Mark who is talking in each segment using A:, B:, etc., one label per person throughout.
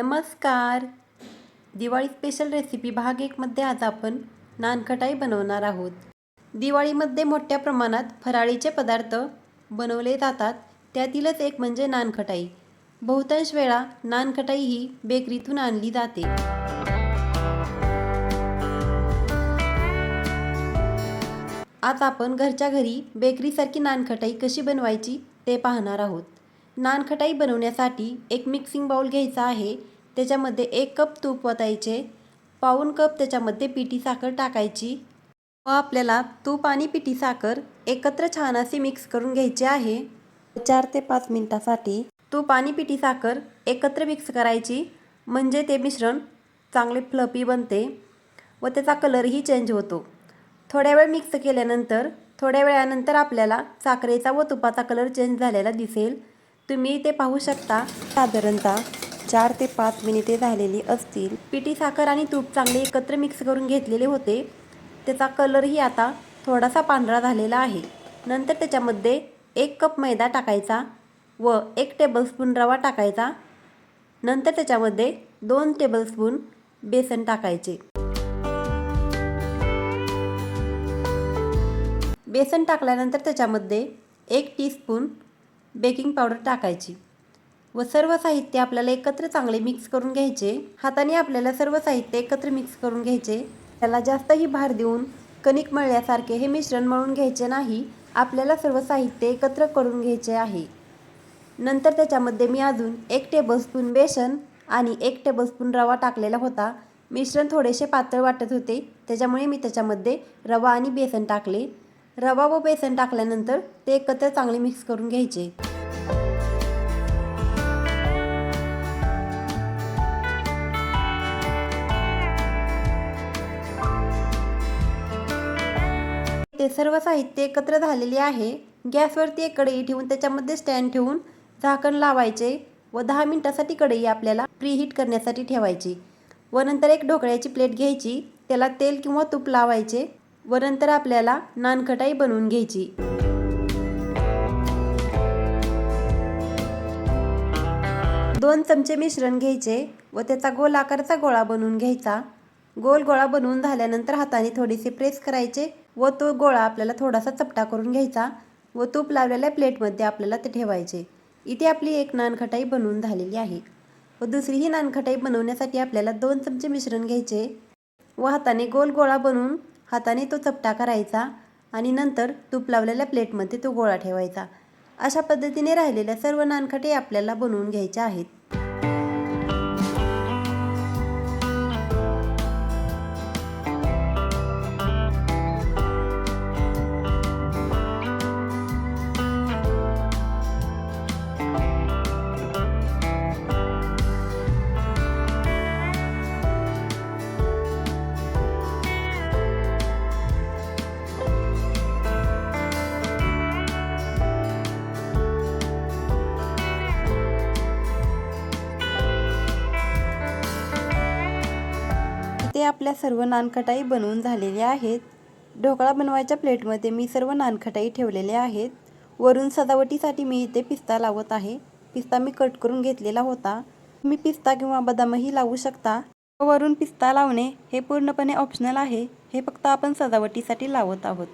A: नमस्कार. Diwali special recipe भाग एकमध्ये आज आपण नानखटाई बनवणार आहोत. दिवाळीमध्ये मोठ्या प्रमाणात फराळीचे पदार्थ बनवले जातात. त्यातीलच एक म्हणजे नानखटाई. बहुतांश वेळा नानखटाई ही बेकरीतून आणली जाते. आज आपण घरच्या घरी बेकरीसारखी नानखटाई कशी बनवायची ते पाहणार आहोत. नानखटाई बनवण्यासाठी एक मिक्सिंग बाउल घ्यायचा आहे. त्याच्यामध्ये एक कप तूप वतायचे पाऊण कप त्याच्यामध्ये पिठी साखर टाकायची. व आपल्याला तूप आणि पिठी साखर एकत्र छान असे मिक्स करून घ्यायचे आहे. चार ते पाच मिनिटासाठी तूप आणि पिठी साखर एकत्र मिक्स करायची. म्हणजे ते मिश्रण चांगले फ्लपी बनते व त्याचा कलरही चेंज होतो. थोड्या वेळ मिक्स केल्यानंतर थोड्या वेळानंतर आपल्याला साखरेचा व तुपाचा कलर चेंज झालेला दिसेल. तुम्ही ते पाहू शकता. साधारणतः चार ते पाच मिनिटे झालेली असतील. पिठी साखर आणि तूप चांगले एकत्र मिक्स करून घेतलेले होते. त्याचा कलरही आता थोडासा पांढरा झालेला आहे. नंतर त्याच्यामध्ये एक कप मैदा टाकायचा व एक टेबलस्पून रवा टाकायचा. नंतर त्याच्यामध्ये दोन टेबलस्पून बेसन टाकायचे. बेसन टाकल्यानंतर त्याच्यामध्ये एक टीस्पून बेकिंग पावडर टाकायची. व सर्व साहित्य आपल्याला एकत्र चांगले मिक्स करून घ्यायचे. हाताने आपल्याला सर्व साहित्य एकत्र मिक्स करून घ्यायचे. त्याला जास्तही भार देऊन कणिक मळल्यासारखे हे मिश्रण मळून घ्यायचे नाही. आपल्याला सर्व साहित्य एकत्र करून घ्यायचे आहे. नंतर त्याच्यामध्ये मी अजून एक टेबलस्पून बेसन आणि एक टेबलस्पून रवा टाकलेला होता. मिश्रण थोडेसे पातळ वाटत होते. त्याच्यामुळे मी त्याच्यामध्ये रवा आणि बेसन टाकले. रवा व बेसन टाकल्यानंतर ते एकत्र चांगले मिक्स करून घ्यायचे. ते सर्व साहित्य एकत्र झालेले आहे. गॅसवरती एक कढई ठेवून त्याच्यामध्ये स्टँड ठेवून झाकण लावायचे व दहा मिनटासाठी कढई आपल्याला प्रीहीट करण्यासाठी ठेवायची. व नंतर एक ढोकळ्याची प्लेट घ्यायची. त्याला तेल किंवा तूप लावायचे व नंतर आपल्याला नानखटाई बनवून घ्यायची. दोन चमचे मिश्रण घ्यायचे व त्याचा गोल आकाराचा गोळा बनवून घ्यायचा. गोल गोळा बनवून झाल्यानंतर हाताने थोडेसे प्रेस करायचे व तो गोळा आपल्याला थोडासा चपटा करून घ्यायचा व तूप लावलेल्या प्लेटमध्ये आपल्याला ते ठेवायचे. इथे आपली एक नानखटाई बनवून झालेली आहे. व दुसरी ही नानखटाई बनवण्यासाठी आपल्याला दोन चमचे मिश्रण घ्यायचे व हाताने गोल गोळा बनवून हाताने तो चपटा करायचा आणि नंतर तूप लावलेल्या प्लेटमध्ये तो गोळा ठेवायचा. अशा पद्धतीने राहिलेल्या सर्व नानखटे आपल्याला बनवून घ्यायच्या आहेत. इथे आपल्या सर्व नानखटाई बनवून झालेल्या आहेत. ढोकळा बनवायच्या प्लेटमध्ये मी सर्व नानखटाई ठेवलेले आहेत. वरून सजावटीसाठी मी इथे पिस्ता लावत आहे. पिस्ता मी कट करून घेतलेला होता. तुम्ही पिस्ता किंवा बदामही लावू शकता. वरून पिस्ता लावणे हे पूर्णपणे ऑप्शनल आहे. हे फक्त आपण सजावटीसाठी लावत आहोत.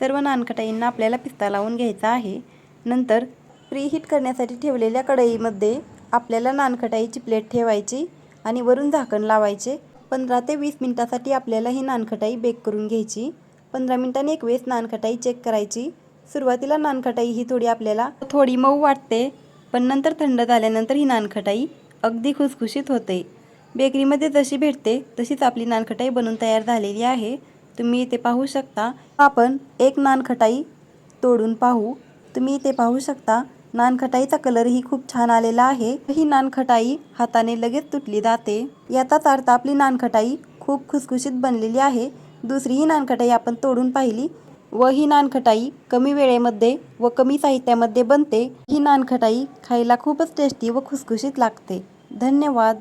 A: सर्व नानखटाईंना आपल्याला पिस्ता लावून घ्यायचा आहे. नंतर प्रीहीट करण्यासाठी ठेवलेल्या कढईमध्ये आपल्याला नानखटाईची प्लेट ठेवायची आणि वरून झाकण लावायचे. पंधरा ते वीस मिनटासाठी आपल्याला ही नानखटाई बेक करून घ्यायची. पंधरा मिनटांनी एक वेळेस नानखटाई चेक करायची. सुरुवातीला नानखटाई ही थोडी आपल्याला थोडी मऊ वाटते पण नंतर थंड झाल्यानंतर ही नानखटाई अगदी खुसखुशीत होते. बेकरीमध्ये जशी भेटते तशीच आपली नानखटाई बनून तयार झालेली आहे. तुम्ही इथे पाहू शकता आपण एक नानखटाई तोडून पाहू. तुम्ही इथे पाहू शकता नानखटाईचा कलरही खूप छान आलेला आहे. ही नानखटाई हाताने लगेच तुटली जाते. याचाच अर्थ आपली नानखटाई खूप खुसखुशीत बनलेली आहे. दुसरी ही नानखटाई आपण तोडून पाहिली व ही नानखटाई कमी वेळेमध्ये व कमी साहित्यामध्ये बनते. ही नानखटाई खायला खूपच टेस्टी व खुसखुशीत लागते. धन्यवाद.